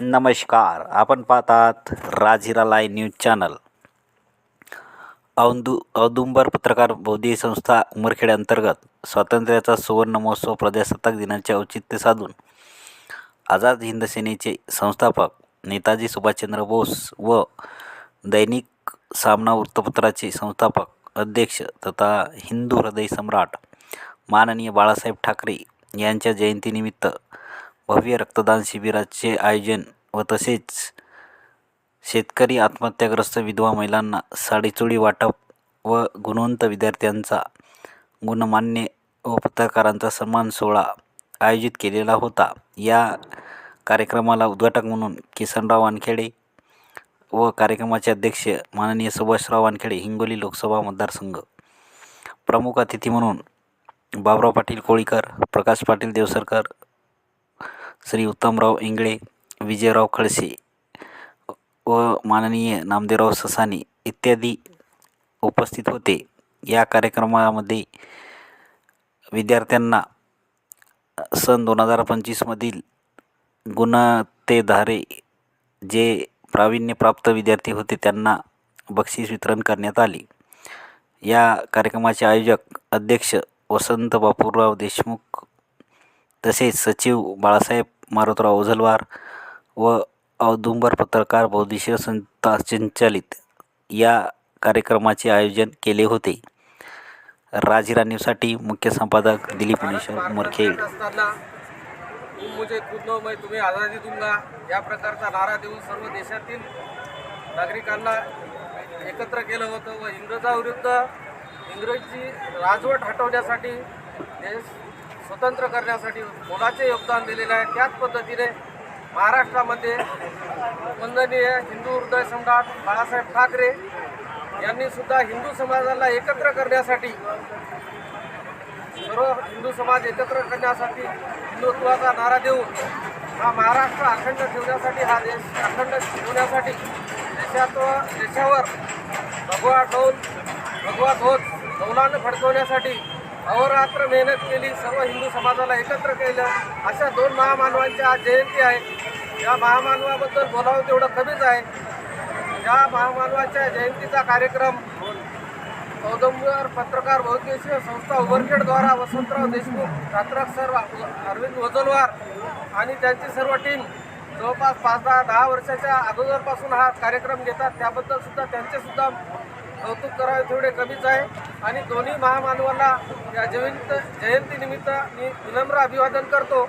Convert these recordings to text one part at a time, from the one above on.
नमस्कार. आपण पाहतात राजहिरा लाय न्यूज चॅनल. औदु औदुंबर पत्रकार बौद्धिक संस्था उमरखेड अंतर्गत स्वातंत्र्याचा सुवर्ण महोत्सव प्रजासत्ताक दिनाचे औचित्य साधून आझाद हिंद सेनेचे संस्थापक नेताजी सुभाषचंद्र बोस व दैनिक सामना वृत्तपत्राचे संस्थापक अध्यक्ष तथा हिंदू हृदय सम्राट माननीय बाळासाहेब ठाकरे यांच्या जयंतीनिमित्त भव्य रक्तदान शिबिराचे आयोजन व तसेच शेतकरी आत्महत्याग्रस्त विधवा महिलांना साडीचोळी वाटप व गुणवंत विद्यार्थ्यांचा गुणमान्य व पत्रकारांचा सन्मान सोहळा आयोजित केलेला होता. या कार्यक्रमाला उद्घाटक म्हणून किसनराव वानखेडे व कार्यक्रमाचे अध्यक्ष माननीय सुभाषराव वानखेडे हिंगोली लोकसभा मतदारसंघ प्रमुख अतिथी म्हणून बाबराव पाटील कोळीकर प्रकाश पाटील देवसरकर श्री उत्तमराव इंगळे विजयराव खळसे व माननीय नामदेवराव ससाने इत्यादी उपस्थित होते. या कार्यक्रमामध्ये विद्यार्थ्यांना सन दोन हजार पंचवीसमधील गुणतेधारे जे प्रावीण्यप्राप्त विद्यार्थी होते त्यांना बक्षीस वितरण करण्यात आले. या कार्यक्रमाचे आयोजक अध्यक्ष वसंत बापूराव देशमुख तसेच सचिव बाळासाहेब मारुतराव ओझलवार व औदुंबर पत्रकार बौद्धिशीर संस्था संचालित या कार्यक्रमाचे आयोजन केले होते. राजहिरा न्यूजसाठी मुख्य संपादक दिलीप मुनेश्वर उमरखेड असताना तुम मुझे खुद मैं तुम्हें आझादी दूंगा. या प्रकारचा नारा देऊन सर्व देशातील नागरिकांना एकत्र केलं होतं व इंग्रजाविरुद्ध इंग्रजी राजवट हटवण्यासाठी देश स्वतंत्र करण्यासाठी मोलाचे योगदान दिलेलं आहे. त्याच पद्धतीने महाराष्ट्रामध्ये वंदनीय हिंदू हृदय सम्राट बाळासाहेब ठाकरे यांनी सुद्धा हिंदू समाजाला एकत्र करण्यासाठी सर्व हिंदू समाज एकत्र करण्यासाठी हिंदुत्वाचा नारा देऊन हा महाराष्ट्र अखंड ठेवण्यासाठी हा देश अखंड ठेवण्यासाठी देशात देशावर भगवा डौल भगवा ध्वज डौलानं फडकवण्यासाठी अहोरात्र मेहनत केली सर्व हिंदू समाजाला एकत्र केलं. अशा दोन महामानवांच्या आज जयंती आहे. या महामानवाबद्दल बोलावं तेवढं कमीच आहे. या महामानवाच्या जयंतीचा कार्यक्रम औदंबर पत्रकार बहुद्देशीय संस्था उमरखेडद्वारा वसंतराव देशमुख रात्रक सर अरविंद वजलवार आणि त्यांची सर्व टीम जवळपास पाच दहा दहा वर्षाच्या अगोदरपासून हा कार्यक्रम घेतात. त्याबद्दल सुद्धा त्यांचे सुद्धा कौतुक करावे तेवढे कमीच आहे. आणि दोन्ही महामानवांना या जयंत जयंतीनिमित्त मी विनम्र अभिवादन करतो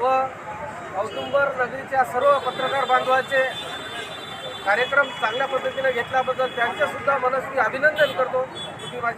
व औदुंबर नगरीच्या सर्व पत्रकार बांधवांचे कार्यक्रम चांगल्या पद्धतीने घेतल्याबद्दल त्यांच्यासुद्धा मनस्वी अभिनंदन करतो. तुम्ही माझी